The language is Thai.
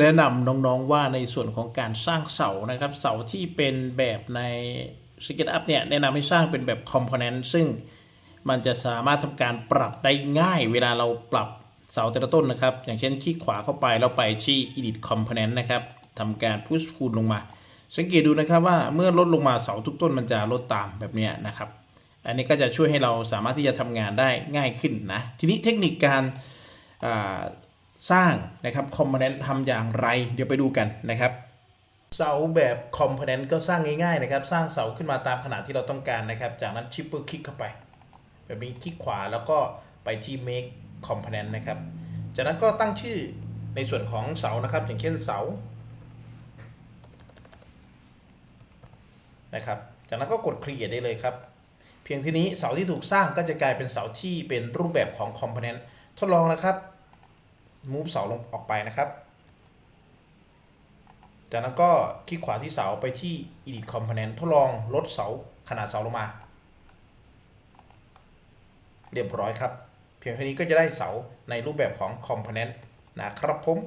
แนะนำน้องๆว่าในส่วนของการสร้างเสานะครับ เสาที่เป็นแบบใน SketchUp เนี่ยแนะนำให้สร้างเป็นแบบ Component ซึ่งมันจะสามารถทำการปรับได้ง่าย เวลาเราปรับเสาแต่ละต้นนะครับ อย่างเช่นคลิกขวาเข้าไปแล้วไปที่ Edit Component นะครับทำการ push คูณลงมา สังเกตดูนะครับว่าเมื่อลดลงมาเสาทุกต้นมันจะลดตามแบบนี้นะครับ อันนี้ก็จะช่วยให้เราสามารถที่จะทำงานได้ง่ายขึ้นนะ ทีนี้เทคนิคการ สร้างนะครับคอมโพเนนต์ทำอย่างไร เดี๋ยวไปดูกันนะครับเสาแบบคอมโพเนนต์ก็สร้างง่ายๆนะครับ สร้างเสาขึ้นมาตามขนาดที่เราต้องการนะครับ จากนั้นชิปเปอร์คลิกเข้าไป แบบนี้คลิกขวาแล้วก็ไปที่ make component นะครับ จากนั้นก็ตั้งชื่อในส่วนของเสานะครับ อย่างเช่นเสานะครับ จากนั้นก็กด create ได้เลยครับ เพียงทีนี้เสาที่ถูกสร้างก็จะกลายเป็นเสาที่เป็นรูปแบบของ component ทดลองนะครับ move เสาลงออกไปนะครับ จากนั้นก็คลิกขวาที่เสาไปที่ edit component ทดลองลดเสาขนาดเสาลงมา เรียบร้อยครับ เพียงเท่านี้ก็จะได้เสาในรูปแบบของ component นะครับผม